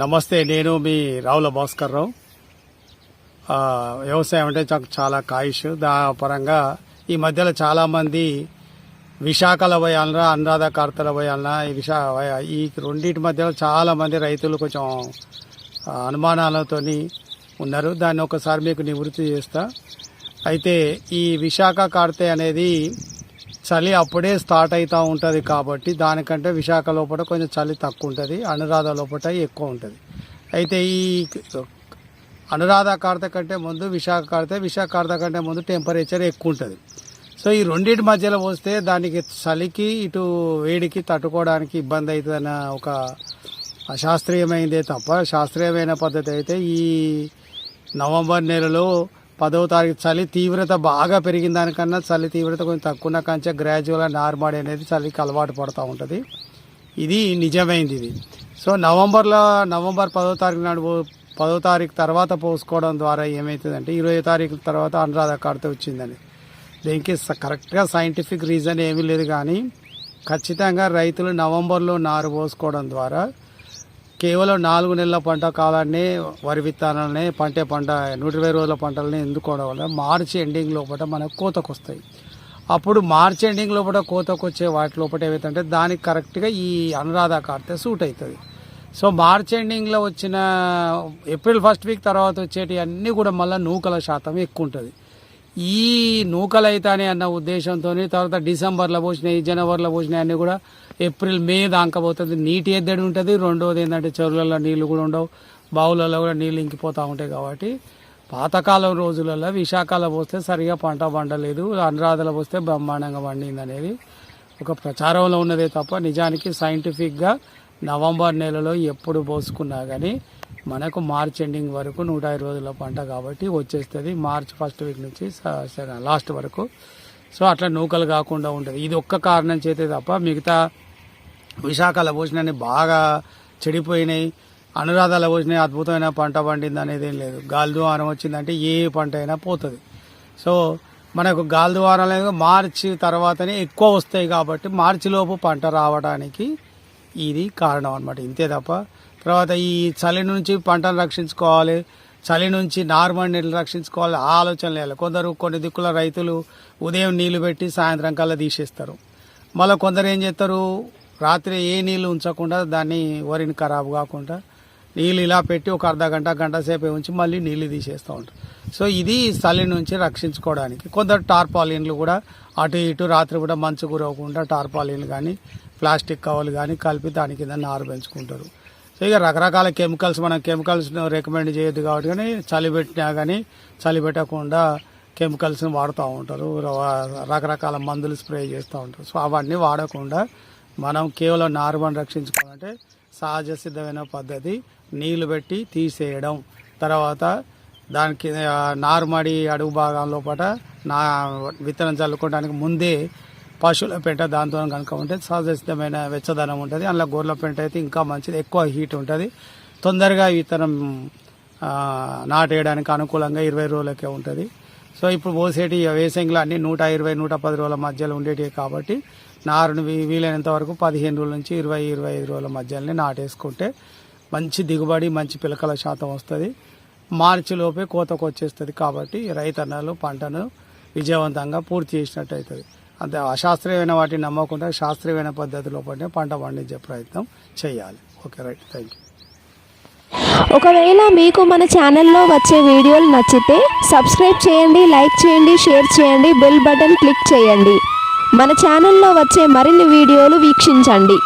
నమస్తే నేను మీ రావుల భాస్కర్ రావు. వ్యవసాయం అంటే నాకు చాలా కాయిష్. దా పరంగా ఈ మధ్యలో చాలామంది విశాఖల పోయాలన్నా అనురాధ కార్తల పోయాలన్నా ఈ విశా ఈ రెండింటి మధ్యలో చాలామంది రైతులు కొంచెం అనుమానాలతో అనుమానాలతోని ఉన్నారు. దాన్ని ఒకసారి మీకు నివృత్తి చేస్తా. అయితే ఈ విశాఖ కార్తె అనేది చలి అప్పుడే స్టార్ట్ అవుతూ ఉంటుంది కాబట్టి దానికంటే విశాఖ లోపల కొంచెం చలి తక్కువ ఉంటుంది అనురాధ లోపల ఎక్కువ ఉంటుంది. అయితే ఈ అనురాధ కార్త కంటే ముందు విశాఖ కార్త విశాఖ కార్త కంటే ముందు టెంపరేచర్ ఎక్కువ ఉంటుంది. సో ఈ రెండింటి మధ్యలో పోస్తే దానికి చలికి ఇటు వేడికి తట్టుకోవడానికి ఇబ్బంది అవుతుందన్న ఒక శాస్త్రీయమైందే తప్ప శాస్త్రీయమైన పద్ధతి అయితే ఈ నవంబర్ నెలలో పదవ తారీఖు చలి తీవ్రత బాగా పెరిగిన దానికన్నా చలి తీవ్రత కొంచెం తక్కువ ఉన్న కంచె గ్రాడ్యువల్గా నార్మడి అనేది చలికి అలవాటు పడుతూ ఉంటుంది. ఇది నిజమైంది ఇది. సో నవంబర్లో నవంబర్ పదో తారీఖు నాడు పదో తారీఖు తర్వాత పోసుకోవడం ద్వారా ఏమవుతుందంటే ఇరవై తారీఖు తర్వాత అనురాధ కార్తె వచ్చిందని దీనికి కరెక్ట్గా సైంటిఫిక్ రీజన్ ఏమీ లేదు కానీ ఖచ్చితంగా రైతులు నవంబర్లో నారు పోసుకోవడం ద్వారా కేవలం నాలుగు నెలల పంట కాలాన్ని వరి విత్తనాలని పంటే పంట నూట ఇరవై రోజుల పంటలని ఎందుకోవడం వల్ల మార్చి ఎండింగ్ లోపల మనకు కోతకు వస్తాయి. అప్పుడు మార్చి ఎండింగ్ లోపల కోతకు వచ్చే వాటి లోపల ఏవైతే దానికి కరెక్ట్గా ఈ అనురాధ కార్తె సూట్ అవుతుంది. సో మార్చ్ ఎండింగ్లో వచ్చిన ఏప్రిల్ ఫస్ట్ వీక్ తర్వాత వచ్చేటి అన్నీ కూడా మళ్ళీ నూకల శాతం ఎక్కువ ఉంటుంది. ఈ నూకలు అవుతానే అన్న ఉద్దేశంతో తర్వాత డిసెంబర్లో పోసినాయి జనవరిలో పోసినాయి అన్నీ కూడా ఏప్రిల్ మే దాకా పోతుంది. నీటి ఎద్దడి ఉంటుంది. రెండోది ఏంటంటే చెరువులలో నీళ్ళు కూడా ఉండవు. బావులలో కూడా నీళ్ళు ఇంకిపోతూ ఉంటాయి కాబట్టి పాతకాలం రోజులలో విశాఖలో పోస్తే సరిగా పంట పండలేదు. అనురాధలో పోస్తే బ్రహ్మాండంగా పండింది అనేది ఒక ప్రచారంలో ఉన్నదే తప్ప నిజానికి సైంటిఫిక్గా నవంబర్ నెలలో ఎప్పుడు పోసుకున్నా కానీ మనకు మార్చ్ ఎండింగ్ వరకు నూట ఐదు రోజుల పంట కాబట్టి వచ్చేస్తుంది. మార్చ్ ఫస్ట్ వీక్ నుంచి లాస్ట్ వరకు. సో అట్లా నూకలు కాకుండా ఉంటుంది. ఇది ఒక్క కారణం చేతే తప్ప మిగతా విశాఖలో పోసినవి బాగా చెడిపోయినాయి. అనురాధాల పోసినాయి అద్భుతమైన పంట పండింది అనేది ఏం లేదు. గాలిద్వారం వచ్చిందంటే ఏ పంట అయినా పోతుంది. సో మనకు గాలి అనేది మార్చి తర్వాతనే ఎక్కువ వస్తాయి కాబట్టి మార్చి లోపు పంట రావడానికి ఇది కారణం అనమాట ఇంతే తప్ప తర్వాత ఈ చలి నుంచి పంటను రక్షించుకోవాలి చలి నుంచి నార్మల్ నీళ్ళు రక్షించుకోవాలి ఆలోచన లేదు. కొందరు కొన్ని దిక్కుల రైతులు ఉదయం నీళ్ళు పెట్టి సాయంత్రం కల్లా తీసేస్తారు. మళ్ళీ కొందరు ఏం చేస్తారు? రాత్రి ఏ నీళ్ళు ఉంచకుండా దాన్ని వరిని ఖరాబు కాకుండా నీళ్ళు ఇలా పెట్టి ఒక అర్ధ గంట గంట సేపు ఉంచి మళ్ళీ నీళ్ళు తీసేస్తూ ఉంటారు. సో ఇది చలి నుంచి రక్షించుకోవడానికి. కొందరు టార్పాలిన్లు కూడా అటు ఇటు రాత్రి కూడా మంచు గురవకుండా టార్పాలిన్లు కానీ ప్లాస్టిక్ కవర్లు కానీ కలిపి దాని కింద నారు పెంచుకుంటారు. సో ఇక రకరకాల కెమికల్స్ మనం కెమికల్స్ రికమెండ్ చేయొద్దు కాబట్టి కానీ చలి పెట్టినా కానీ చలి పెట్టకుండా కెమికల్స్ని వాడుతూ ఉంటారు. రకరకాల మందులు స్ప్రే చేస్తూ ఉంటారు. సో అవన్నీ వాడకుండా మనం కేవలం నార్మల్ రక్షించుకోవాలంటే సహజ సిద్ధమైన పద్ధతి. నీళ్ళు పెట్టి తీసేయడం. తర్వాత దానికి నారుమడి అడుగు భాగం లోపల నా విత్తనం చల్లుకోవడానికి ముందే పశువుల పెంట దాంతో కనుక ఉంటే సహజ సిద్ధమైన వెచ్చదనం ఉంటుంది. అందులో గొర్రెల పెంట అయితే ఇంకా మంచిది. ఎక్కువ హీట్ ఉంటుంది. తొందరగా విత్తనం నాటేయడానికి అనుకూలంగా ఇరవై రోజులకే ఉంటుంది. సో ఇప్పుడు పోసేటి వేసంగిలో అన్ని నూట ఇరవై నూట పది రోజుల మధ్యలో ఉండేటివి కాబట్టి నారుని వీ- వీలైనంత వరకు పదిహేను రోజుల నుంచి ఇరవై ఇరవై ఐదు రోజుల మధ్యలోనే నాటేసుకుంటే మంచి దిగుబడి మంచి పిలకల శాతం వస్తుంది. మార్చి లోపే కోతకు వచ్చేస్తుంది కాబట్టి రైతన్నలు పంటను విజయవంతంగా పూర్తి చేసినట్టు అవుతుంది అంతే అశాస్త్రీయమైన వాటిని నమ్మకుండా శాస్త్రీయమైన పద్ధతిలో పంట పండించే ప్రయత్నం చేయాలి. Okay right. థ్యాంక్ యూ ఒకవేళ మీకు మన ఛానల్లో వచ్చే వీడియోలు నచ్చితే సబ్స్క్రైబ్ చేయండి లైక్ చేయండి షేర్ చేయండి బెల్ బటన్ క్లిక్ చేయండి. మన ఛానల్లో వచ్చే మరిన్ని వీడియోలు వీక్షించండి.